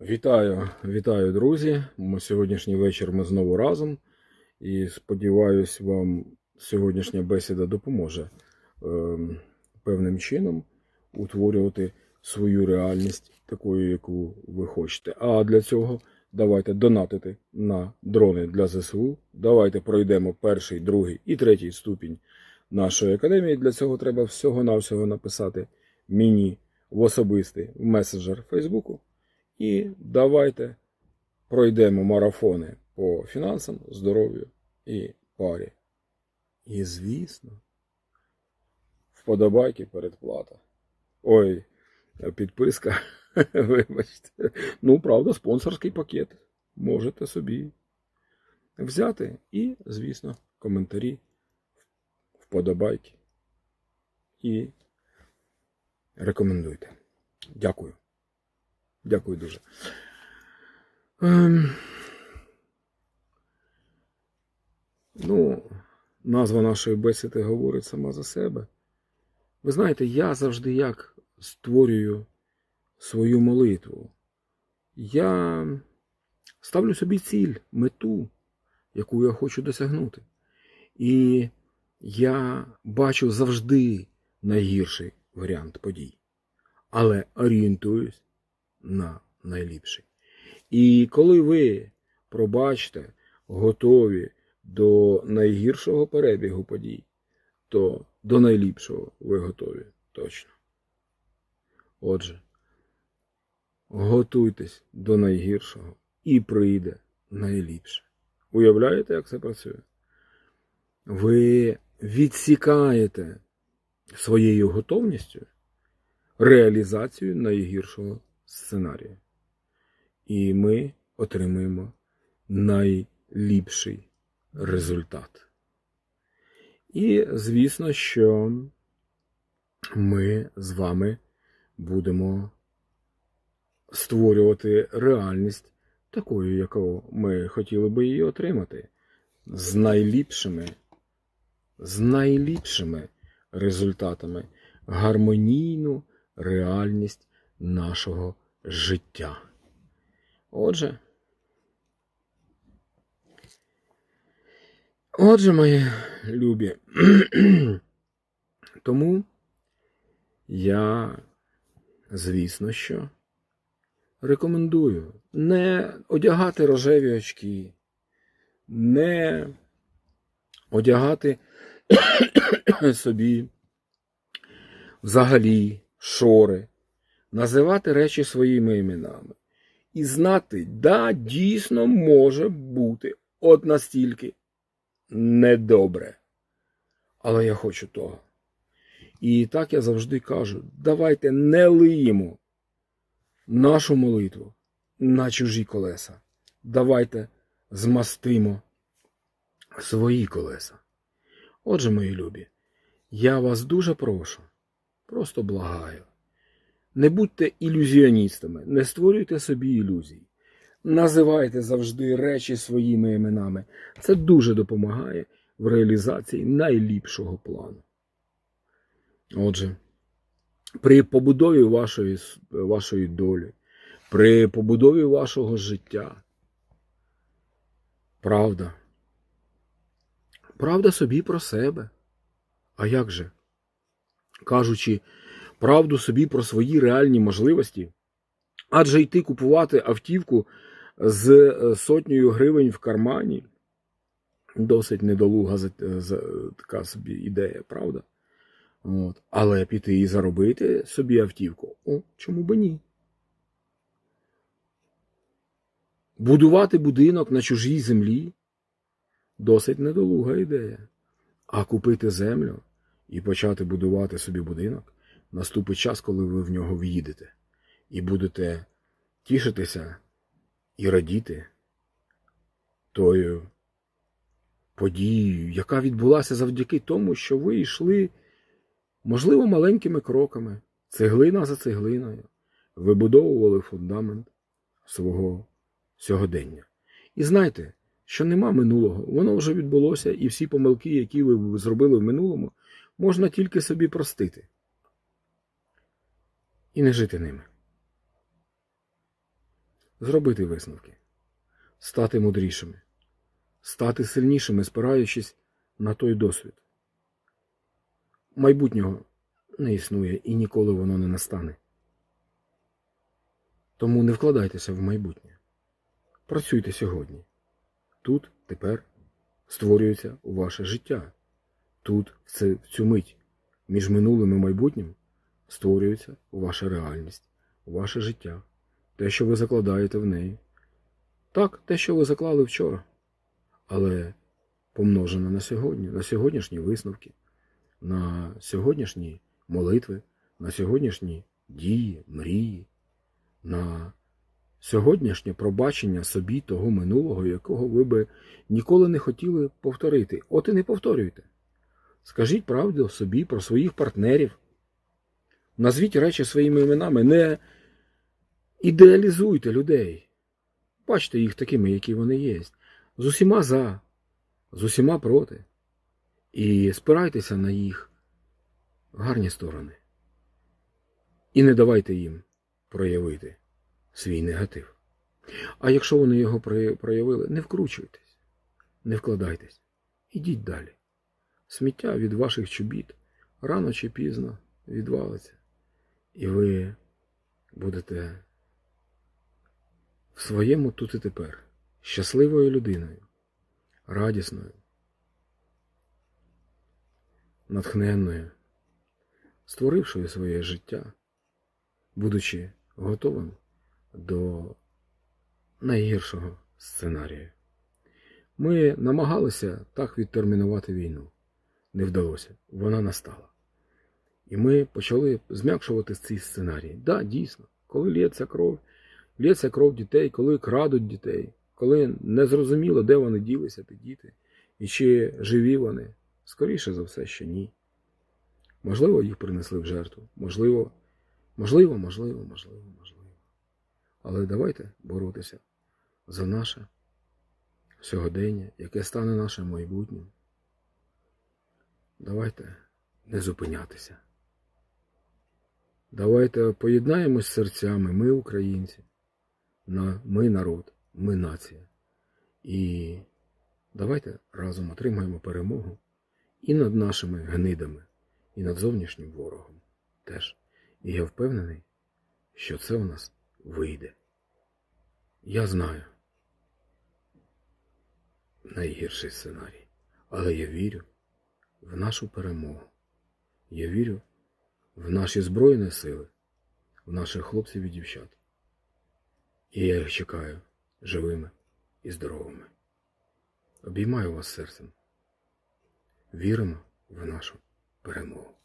Вітаю, вітаю, друзі. Сьогоднішній вечір ми знову разом. І сподіваюсь, вам сьогоднішня бесіда допоможе е, певним чином утворювати свою реальність такою, яку ви хочете. А для цього давайте донатити на дрони для ЗСУ. Давайте пройдемо перший, другий і третій ступінь нашої академії. Для цього треба всього-навсього написати мені в особистий месенджер Фейсбуку. І давайте пройдемо марафони по фінансам, здоров'ю і парі. І, звісно, вподобайки передплата. Ой, підписка. Вибачте. Ну, правда, спонсорський пакет. Можете собі взяти. І, звісно, коментарі, вподобайки. І рекомендуйте. Дякую. Дякую дуже. Ем... Ну, назва нашої бесіди говорить сама за себе. Ви знаєте, я завжди як створюю свою молитву. Я ставлю собі ціль, мету, яку я хочу досягнути. І я бачу завжди найгірший варіант подій. Але орієнтуюсь на найліпший. І коли ви, пробачте, готові до найгіршого перебігу подій, то до найліпшого ви готові точно. Отже, готуйтесь до найгіршого і прийде найліпше. Уявляєте, як це працює? Ви відсікаєте своєю готовністю реалізацію найгіршого сценарію. І ми отримаємо найліпший результат. І, звісно, що ми з вами будемо створювати реальність такою, якою ми хотіли би її отримати, з найліпшими, з найліпшими результатами, гармонійну реальність нашого життя. Отже, отже, мої любі, тому я, звісно, що рекомендую не одягати рожеві очки, не одягати собі взагалі шори, називати речі своїми іменами. І знати, да, дійсно може бути от настільки недобре. Але я хочу того. І так я завжди кажу: давайте не лиємо нашу молитву на чужі колеса. Давайте змастимо свої колеса. Отже, мої любі, я вас дуже прошу, просто благаю. Не будьте ілюзіоністами, не створюйте собі ілюзій. Називайте завжди речі своїми іменами. Це дуже допомагає в реалізації найліпшого плану. Отже, при побудові вашої, вашої долі, при побудові вашого життя, правда, правда собі про себе. А як же? Кажучи, правду собі про свої реальні можливості, адже йти купувати автівку з е, сотнею гривень в кармані досить недолуга така собі ідея, правда? От. Але піти і заробити собі автівку, о, чому би ні? Будувати будинок на чужій землі досить недолуга ідея. А купити землю і почати будувати собі будинок наступить час, коли ви в нього в'їдете, і будете тішитися і радіти тою подією, яка відбулася завдяки тому, що ви йшли, можливо, маленькими кроками, цеглина за цеглиною, вибудовували фундамент свого сьогодення. І знайте, що нема минулого, воно вже відбулося, і всі помилки, які ви зробили в минулому, можна тільки собі простити і не жити ними. зробити висновки, стати мудрішими, стати сильнішими, спираючись на той досвід. Майбутнього не існує і ніколи воно не настане. Тому не вкладайтеся в майбутнє. Працюйте сьогодні. Тут, тепер створюється ваше життя. Тут, в цю мить, між минулим і майбутнім, створюється ваша реальність, ваше життя, те, що ви закладаєте в неї. Так, те, що ви заклали вчора, але помножено на сьогодні, на сьогоднішні висновки, на сьогоднішні молитви, на сьогоднішні дії, мрії, на сьогоднішнє пробачення собі того минулого, якого ви би ніколи не хотіли повторити. От і не повторюйте. Скажіть правду собі про своїх партнерів. Назвіть речі своїми іменами, не ідеалізуйте людей. Бачте їх такими, які вони є. З усіма за, з усіма проти. І спирайтеся на їх гарні сторони. І не давайте їм проявити свій негатив. А якщо вони його проявили, не вкручуйтесь, не вкладайтесь. Ідіть далі. Сміття від ваших чобіт рано чи пізно відвалиться. І ви будете в своєму тут і тепер щасливою людиною, радісною, натхненною, створившою своє життя, будучи готовим до найгіршого сценарію. Ми намагалися так відтермінувати війну. Не вдалося, вона настала. І ми почали зм'якшувати ці сценарії. Так, да, дійсно, коли лється кров, лється кров дітей, коли крадуть дітей, коли не зрозуміло, де вони ділися, ті діти, і чи живі вони, скоріше за все, що ні. Можливо, їх принесли в жертву. Можливо, можливо, можливо, можливо, можливо. Але давайте боротися за наше сьогодення, яке стане нашим майбутнім. Давайте не зупинятися. Давайте поєднаємось серцями, ми українці, ми народ, ми нація. І давайте разом отримаємо перемогу і над нашими гнидами, і над зовнішнім ворогом теж. І я впевнений, що це у нас вийде. Я знаю найгірший сценарій, але я вірю в нашу перемогу. Я вірю в наші Збройні сили, в наших хлопців і дівчат. І я їх чекаю живими і здоровими. Обіймаю вас серцем. Віримо в нашу перемогу.